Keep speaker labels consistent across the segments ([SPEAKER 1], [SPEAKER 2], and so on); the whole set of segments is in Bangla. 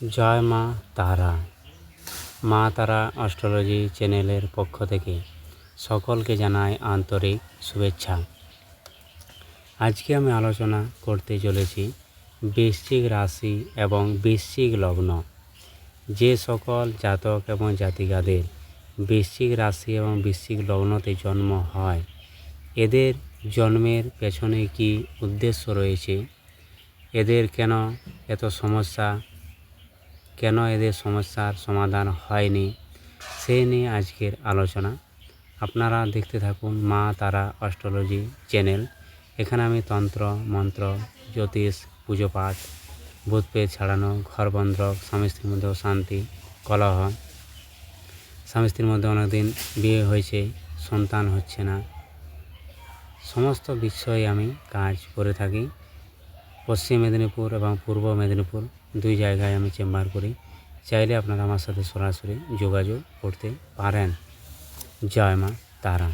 [SPEAKER 1] জয় মা তারা। মা তারা অস্ট্রোলজি চ্যানেলের পক্ষ থেকে সকলকে জানাই আন্তরিক শুভেচ্ছা। আজকে আমি আলোচনা করতে চলেছি বৃশ্চিক রাশি এবং বৃশ্চিক লগ্ন। যে সকল জাতক এবং জাতিকাদের বৃশ্চিক রাশি এবং বৃশ্চিক লগ্নতে জন্ম হয়, এদের জন্মের পেছনে কি উদ্দেশ্য রয়েছে? এদের কেন এত সমস্যা কেন এদের সমস্যার সমাধান হয়নি? সে নিয়ে আজকের আলোচনা। আপনারা দেখতে থাকুন মা তারা অস্ট্রোলজি চ্যানেল। এখানে আমি তন্ত্র, মন্ত্র, জ্যোতিষ, পুজো পাঠ, ভূত পেট ছাড়ানো, ঘর বন্ধ স্বামী স্ত্রীর মধ্যে শান্তি, কলহ। স্বামী স্ত্রীর মধ্যে অনেকদিন বিয়ে হয়েছে, সন্তান হচ্ছে না। সমস্ত বিষয়ে আমি কাজ করে থাকি। পশ্চিম মেদিনীপুর এবং পূর্ব মেদিনীপুর। দুই জায়গায় আমি চেম্বার করি। চাইলে আপনারা আমার সাথে সরাসরি যোগাযোগ করতে পারেন। জয় মা তারা।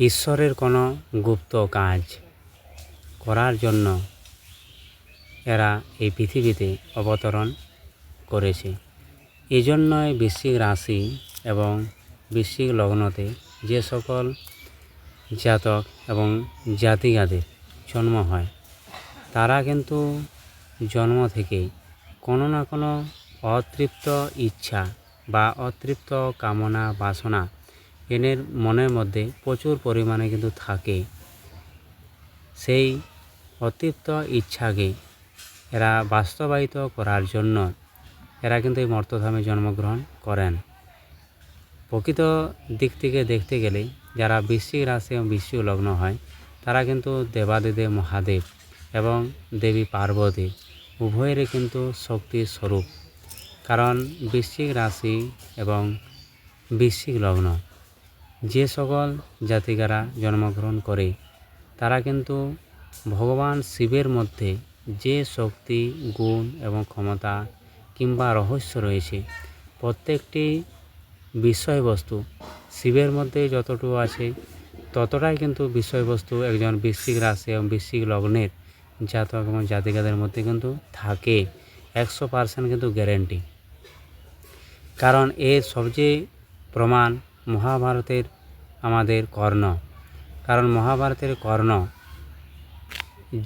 [SPEAKER 1] ঈশ্বরের কোনো গুপ্ত কাজ করার জন্য এরা এই পৃথিবীতে অবতরণ করেছে। এই জন্যই বৃশ্চিক রাশি এবং বৃশ্চিক লগ্নতে যে সকল জাতক এবং জাতিকাদের জন্ম হয়, তারা কিন্তু জন্ম থেকেই কোনো না কোনো অতৃপ্ত ইচ্ছা বা অতৃপ্ত কামনা, বাসনা এনের মনের মধ্যে প্রচুর পরিমাণে কিন্তু থাকে। সেই অতৃপ্ত ইচ্ছাকে এরা বাস্তবায়িত করার জন্য এরা কিন্তু এই মর্তধামে জন্মগ্রহণ করেন। প্রকৃত দিক থেকে দেখতে গেলে যারা বৃশ্চিক রাশি এবং বৃশ্চিক লগ্ন হয়, তারা কিন্তু দেবাদিদেব মহাদেব এবং দেবী পার্বতী উভয়েরই কিন্তু শক্তির স্বরূপ। কারণ বৃশ্চিক রাশি এবং বৃশ্চিক লগ্ন, যে সকল জাতিকারা জন্মগ্রহণ করে, তারা কিন্তু ভগবান শিবের মধ্যে যে শক্তি, গুণ এবং ক্ষমতা কিংবা রহস্য রয়েছে, প্রত্যেকটি বিষয়বস্তু শিবের মধ্যে যতটুকু আছে, ততটাই কিন্তু বিষয়বস্তু একজন বৃশ্চিক রাশি এবং বৃশ্চিক লগ্নের জাতক এবং জাতিকাদের মধ্যে কিন্তু থাকে। একশো পার্সেন্ট কিন্তু গ্যারেন্টি কারণ এর সবচেয়ে প্রমাণ মহাভারতের আমাদের কর্ণ। কারণ মহাভারতের কর্ণ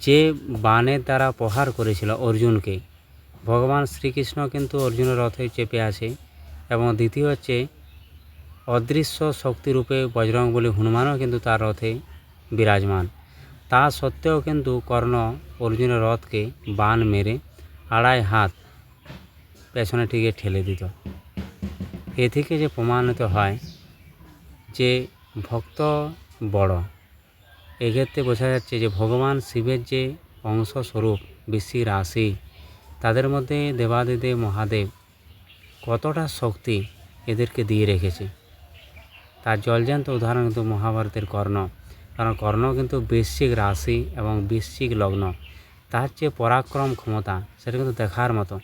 [SPEAKER 1] যে বাণের দ্বারা প্রহার করেছিল অর্জুনকে, ভগবান শ্রীকৃষ্ণ কিন্তু অর্জুনের রথে চেপে আছে এবং দ্বিতীয় হচ্ছে অদৃশ্য শক্তিরূপে বজরং বলি হনুমানও কিন্তু তার রথে বিরাজমান। তা সত্ত্বেও কিন্তু কর্ণ অর্জুনের রথকে বান মেরে আড়াই হাত পেছনে টিকে ঠেলে দিত। এ থেকে যে প্রমাণিত হয় যে ভক্ত বড়। এক্ষেত্রে বোঝা যাচ্ছে যে ভগবান শিবের যে অংশস্বরূপ বৃশ্চিক রাশি, তাদের মধ্যে দেবাদিদেব মহাদেব কতটা শক্তি এদেরকে দিয়ে রেখেছে। তার জলজান্ত উদাহরণ কিন্তু মহাভারতের কর্ণ। কারণ কর্ণ কিন্তু বৃশ্চিক রাশি এবং বৃশ্চিক লগ্ন। তার যে পরাক্রম ক্ষমতা, সেটা কিন্তু দেখার মতো।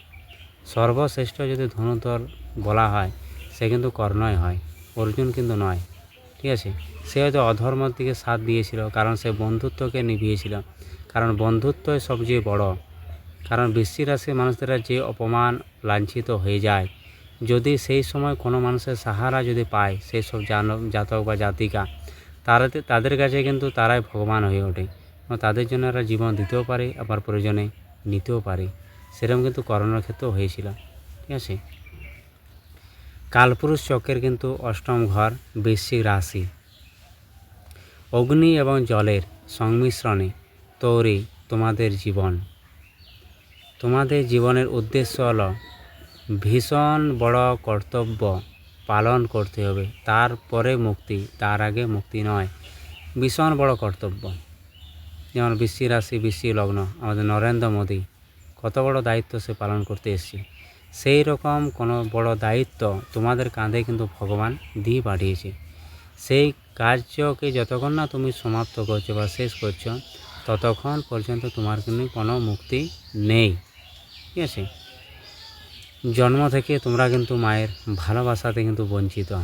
[SPEAKER 1] সর্বশ্রেষ্ঠ যদি ধনুধর বলা হয়, সে কিন্তু কর্ণই হয়, অর্জুন কিন্তু নয়, ঠিক আছে? সে হয়তো অধর্মর দিকে সাথ দিয়েছিল, কারণ সে বন্ধুত্বকে নিভিয়েছিল। কারণ বন্ধুত্বই সবচেয়ে বড়। কারণ বৃষ্টি রাশির মানুষদের যে অপমান লাঞ্ছিত হয়ে যায়, যদি সেই সময় কোনো মানুষের সাহারা যদি পায়, সেই সব জাতক বা জাতিকা তারা তাদের কাছে কিন্তু তারাই ভগবান হয়ে ওঠে। এবং তাদের জন্য এরা জীবন দিতেও পারে, আবার প্রয়োজনে নিতেও পারে। সেরকম কিন্তু করোনার ক্ষেত্রেও হয়েছিল, ঠিক আছে? কালপুরুষ চক্রের কিন্তু অষ্টম ঘর বৃশ্চিক রাশি। অগ্নি এবং জলের সংমিশ্রণে তৈরি তোমাদের জীবন। তোমাদের জীবনের উদ্দেশ্য হল ভীষণ বড় কর্তব্য পালন করতে হবে। তারপরে মুক্তি, তার আগে মুক্তি নয়। ভীষণ বড় কর্তব্য। যেমন বৃশ্চিক রাশি বিশ্ব লগ্ন, আমাদের নরেন্দ্র মোদী, কত বড় দায়িত্ব সে পালন করতে এসছে। সেই রকম কোনো বড় দায়িত্ব তোমাদের কাঁধে কিন্তু ভগবান দিয়ে পাঠিয়েছে। সেই কার্যকে যতক্ষণ না তুমি সমাপ্ত করছ বা শেষ করছ, ততক্ষণ পর্যন্ত তোমার কিন্তু কোনো মুক্তি নেই। ঠিক আছে? জন্ম থেকে তোমরা কিন্তু মায়ের ভালোবাসাতে কিন্তু বঞ্চিত।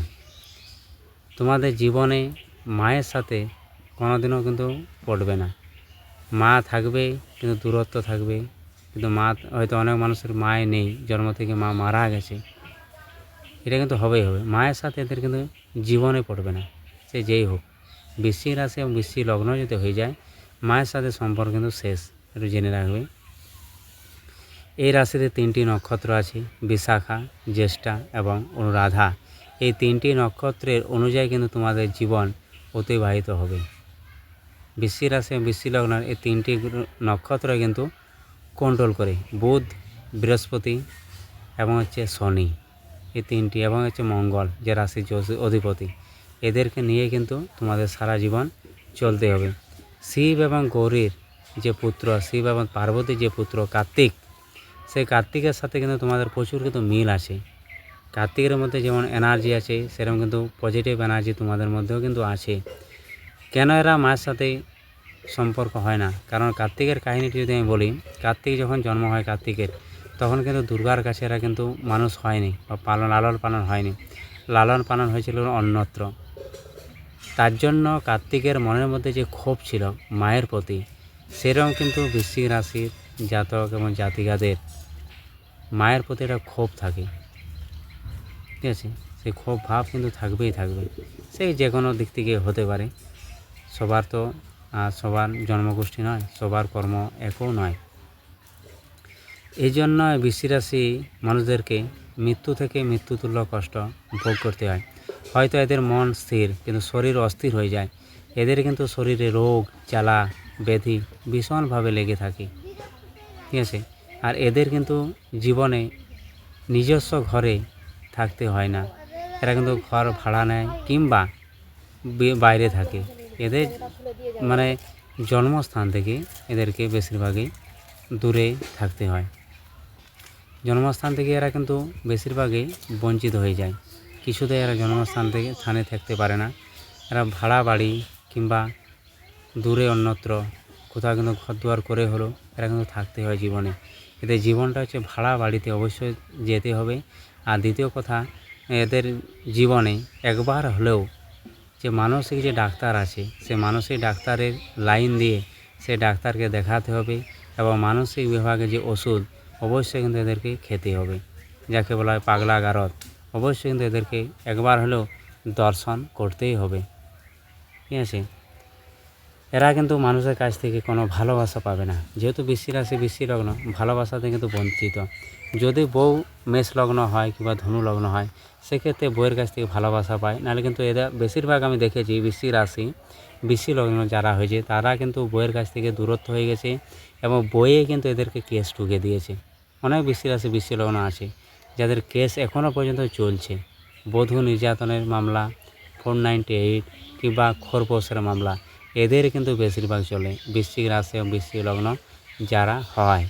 [SPEAKER 1] তোমাদের জীবনে মায়ের সাথে কোনোদিনও কিন্তু পড়বে না। মা থাকবে, কিন্তু দূরত্ব থাকবে। কিন্তু মা, হয়তো অনেক মানুষের মায় নেই, জন্ম থেকে মা মারা গেছে। এটা কিন্তু হবেই হবে। মায়ের সাথে এদের কিন্তু জীবনে পড়বে না। সে যেই হোক, বৃশ্চিক রাশি এবং বৃশ্চিক লগ্ন যদি হয়ে যায়, মায়ের সাথে সম্পর্ক কিন্তু শেষ। একটু জেনে রাখবে। এই রাশিতে তিনটি নক্ষত্র আছে, বিশাখা, জ্যেষ্ঠা এবং অনুরাধা। এই তিনটি নক্ষত্রের অনুযায়ী কিন্তু তোমাদের জীবন অতিবাহিত হবে। বৃশ্চিক রাশি এবং বৃশ্চিক লগ্নের এই তিনটি নক্ষত্র কিন্তু কন্ট্রোল করে। বুধ, বৃহস্পতি এবং হচ্ছে শনি, এই তিনটি এবং হচ্ছে মঙ্গল, যে রাশির অধিপতি। এদেরকে নিয়ে কিন্তু তোমাদের সারা জীবন চলতে হবে। শিব এবং গৌরীর যে পুত্র, শিব এবং পার্বতীর যে পুত্র কার্তিক সেই কার্তিকের সাথে কিন্তু তোমাদের প্রচুর কিন্তু মিল আছে। কার্তিকের মধ্যে যেমন এনার্জি আছে, সেরকম কিন্তু পজিটিভ এনার্জি তোমাদের মধ্যেও কিন্তু আছে। কেন এরা মায়ের সাথে সম্পর্ক হয় না? কারণ কার্তিকের কাহিনীটি যদি আমি বলি, কার্তিক যখন জন্ম হয় কার্তিকের, তখন কিন্তু দুর্গার কাছে এরা কিন্তু মানুষ হয়নি বা পালন, লালন পালন হয়নি। লালন পালন হয়েছিল অন্যত্র। তার জন্য কার্তিকের মনের মধ্যে যে ক্ষোভ ছিল মায়ের প্রতি, সেরকম কিন্তু বৃশ্চিক রাশির জাতক এবং জাতিকাদের মায়ের প্রতি একটা ক্ষোভ থাকে। ঠিক আছে? সেই ক্ষোভ ভাব কিন্তু থাকবেই থাকবে। সেই যে কোনো দিক থেকে হতে পারে। সবার তো সবার জন্মগোষ্ঠী নয়, সবার কর্ম একও নয়। এই জন্য বৃশ্চিক রাশি মানুষদেরকে মৃত্যু থেকে মৃত্যুতুল্য কষ্ট ভোগ করতে হয়। হয়তো এদের মন স্থির, কিন্তু শরীর অস্থির হয়ে যায়। এদের কিন্তু শরীরে রোগ, জ্বালা, ব্যাধি ভীষণভাবে লেগে থাকে। ঠিক আছে। আর এদের কিন্তু জীবনে নিজস্ব ঘরে থাকতে হয় না। এরা কিন্তু ঘর ভাড়া নেয় কিংবা বাইরে থাকে। এদের মানে জন্মস্থান থেকে এদেরকে বেশিরভাগই দূরে থাকতে হয়। জন্মস্থান থেকে এরা কিন্তু বেশিরভাগই বঞ্চিত হয়ে যায়। কিছুতে এরা জন্মস্থান থেকে স্থানে থাকতে পারে না। এরা ভাড়া বাড়ি কিংবা দূরে অন্যত্র কোথাও কিন্তু ঘর দুয়ার করে হলো, এরা কিন্তু থাকতে হয় জীবনে। এদের জীবনটা হচ্ছে ভাড়া বাড়িতে অবশ্যই যেতে হবে। আর দ্বিতীয় কথা, এদের জীবনে একবার হলেও যে মানসিক যে ডাক্তার আছে, সে মানসিক ডাক্তারের লাইন দিয়ে সে ডাক্তারকে দেখাতে হবে এবং মানসিক বিভাগে যে ওষুধ, অবশ্যই কিন্তু এদেরকে খেতে হবে। যাকে বলা হয় পাগলা গারদ, অবশ্যই কিন্তু এদেরকে একবার হলেও দর্শন করতেই হবে। ঠিক আছে? এরা কিন্তু মানুষের কাছ থেকে কোনো ভালোবাসা পাবে না। যেহেতু বৃষ্টি রাশি, বৃষ্টি লগ্ন, ভালোবাসাতে কিন্তু বঞ্চিত। যদি বউ মেষ লগ্ন হয় কিংবা ধনু লগ্ন হয়, সেক্ষেত্রে বইয়ের কাছ থেকে ভালোবাসা পায়। নাহলে কিন্তু এরা বেশিরভাগ আমি দেখেছি বৃষ্টি রাশি, বৃষ্টি লগ্ন যারা হয়েছে, তারা কিন্তু বইয়ের কাছ থেকে দূরত্ব হয়ে গেছে এবং বইয়ে কিন্তু এদেরকে কেস ঢুকে দিয়েছে। অনেক বৃষ্টি রাশি, বৃষ্টি লগ্ন আছে, যাদের কেস এখনও পর্যন্ত চলছে। বধূ নির্যাতনের মামলা, ফোর নাইনটি এইট কিংবা খোরপোশের মামলা। এদের কিন্তু বেশিরভাগ চলে বৃশ্চিক রাশি এবং বৃশ্চিক লগ্ন যারা হয়।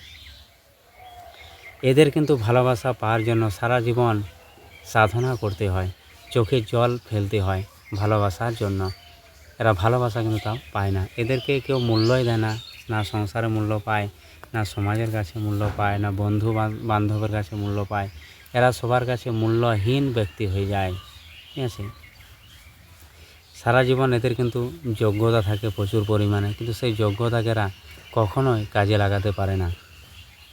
[SPEAKER 1] এদের কিন্তু ভালোবাসা পাওয়ার জন্য সারা জীবন সাধনা করতে হয়, চোখে জল ফেলতে হয় ভালোবাসার জন্য। এরা ভালোবাসা কিন্তু তাও পায় না। এদেরকে কেউ মূল্যই দেয় না না সংসারে মূল্য পায়, না সমাজের কাছে মূল্য পায়, না বন্ধু বান্ধবের কাছে মূল্য পায়। এরা সবার কাছে মূল্যহীন ব্যক্তি হয়ে যায়, ঠিক আছে? সারা জীবন এদের কিন্তু যোগ্যতা থাকে প্রচুর পরিমাণে, কিন্তু সেই যোগ্যতাকে এরা কখনোই কাজে লাগাতে পারে না।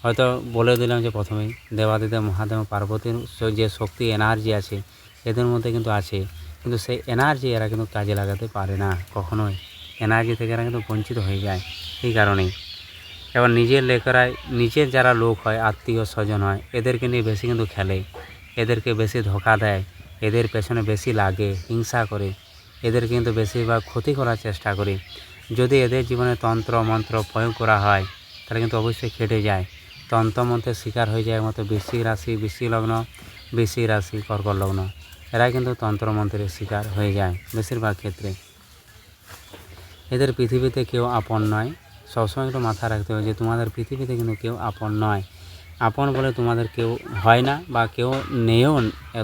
[SPEAKER 1] হয়তো বলে দিলাম যে প্রথমেই দেবাদিদেব, মহাদেব, পার্বতীর যে শক্তি এনার্জি আছে, এদের মধ্যে কিন্তু আছে, কিন্তু সেই এনার্জি এরা কিন্তু কাজে লাগাতে পারে না, কখনোই। এনার্জি থেকে এরা কিন্তু বঞ্চিত হয়ে যায় এই কারণেই। এবার নিজের লেখরায়, নিজের যারা লোক হয়, আত্মীয় স্বজন হয়, এদেরকে নিয়ে বেশি কিন্তু খেলে, এদেরকে বেশি ধোকা দেয়, এদের পেছনে বেশি লাগে, হিংসা করে এদের কিন্তু বেশিরভাগ ক্ষতি করার চেষ্টা করি। যদি এদের জীবনে তন্ত্র, মন্ত্র প্রয়োগ করা হয়, তাহলে কিন্তু অবশ্যই খেটে যায়। তন্ত্রমন্ত্রের শিকার হয়ে যায় মতো বৃশ্চিক রাশি, বৃশ্চিক লগ্ন, বৃশ্চিক রাশি, কর্কট লগ্ন। এরা কিন্তু তন্ত্রমন্ত্রের শিকার হয়ে যায় বেশিরভাগ ক্ষেত্রে। এদের পৃথিবীতে কেউ আপন নয়। সবসময় একটু মাথায় রাখতে হবে যে তোমাদের পৃথিবীতে কিন্তু কেউ আপন নয়। আপন বলে তোমাদের কেউ হয় না বা কেউ নেও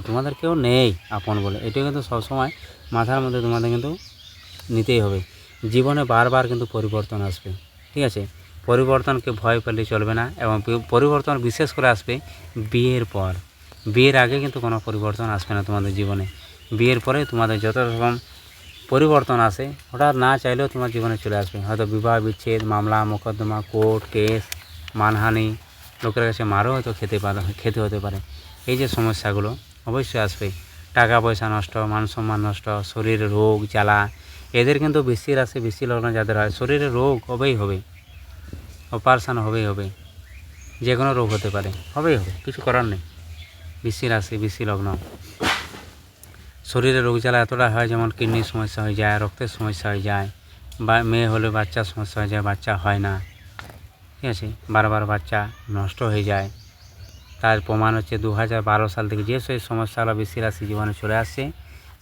[SPEAKER 1] তোমাদের কেউ নেই আপন বলে। এটা কিন্তু সবসময় মাথার মধ্যে তোমাদের কিন্তু নিতেই হবে। জীবনে বারবার কিন্তু পরিবর্তন আসবে, ঠিক আছে? পরিবর্তনকে ভয় পেলে চলবে না এবং পরিবর্তন বিশেষ করে আসবে বিয়ের পর। বিয়ের আগে কিন্তু কোনো পরিবর্তন আসবে না তোমাদের জীবনে। বিয়ের পরে তোমাদের যত রকম পরিবর্তন আসে, হঠাৎ না চাইলেও তোমার জীবনে চলে আসবে। হয়তো বিবাহ বিচ্ছেদ, মামলা, মোকদ্দমা, কোর্ট, কেস, মানহানি লোকের কাছে মারও হয়তো খেতে পারে, খেতে হতে পারে। এই যে সমস্যাগুলো, অবশ্যই আসবে। টাকা পয়সা নষ্ট মান সম্মান নষ্ট শরীরে রোগ, জ্বালা, এদের কিন্তু বেশি রাশি বেশি লগ্ন যাদের হয় শরীরে রোগ হবেই হবে। অপারেশান হবেই হবে। যে কোনো রোগ হতে পারে, হবেই হবে, কিছু করার নেই। বেশি রাশি বেশি লগ্ন। শরীরে রোগ জ্বালা এতটা হয়, যেমন কিডনির সমস্যা হয়ে যায়, রক্তের সমস্যা হয়ে যায়, বা মেয়ে হলে বাচ্চার সমস্যা হয়ে যায়, বাচ্চা হয় না। ঠিক আছে? বারবার বাচ্চা নষ্ট হয়ে যায়। তার প্রমাণ হচ্ছে দু হাজার বারো সাল থেকে যে সেই সমস্যাগুলো বেশি রাশি জীবনে চলে আসছে,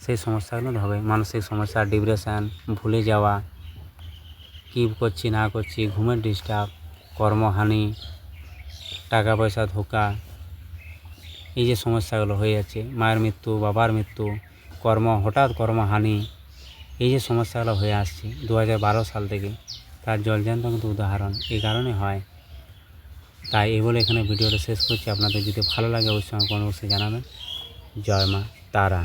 [SPEAKER 1] সেই সমস্যাগুলো হবে মানসিক সমস্যা, ডিপ্রেশান, ভুলে যাওয়া, কী করছি, না করছি, ঘুমের ডিস্টার্ব, কর্মহানি টাকা পয়সা ধোকা, এই যে সমস্যাগুলো হয়ে যাচ্ছে। মায়ের মৃত্যু, বাবার মৃত্যু, কর্ম, হঠাৎ কর্মহানি, এই যে সমস্যাগুলো হয়ে আসছে দু হাজার বারো সাল থেকে। তার জলজান্ত কিন্তু উদাহরণ। এই কারণে হয়। তাই এই বলে এখানে ভিডিওটা শেষ করছি। আপনাদের যদি ভালো লাগে অবশ্যই আমার কোনো অবশ্যই জানাবেন। জয় মা তারা।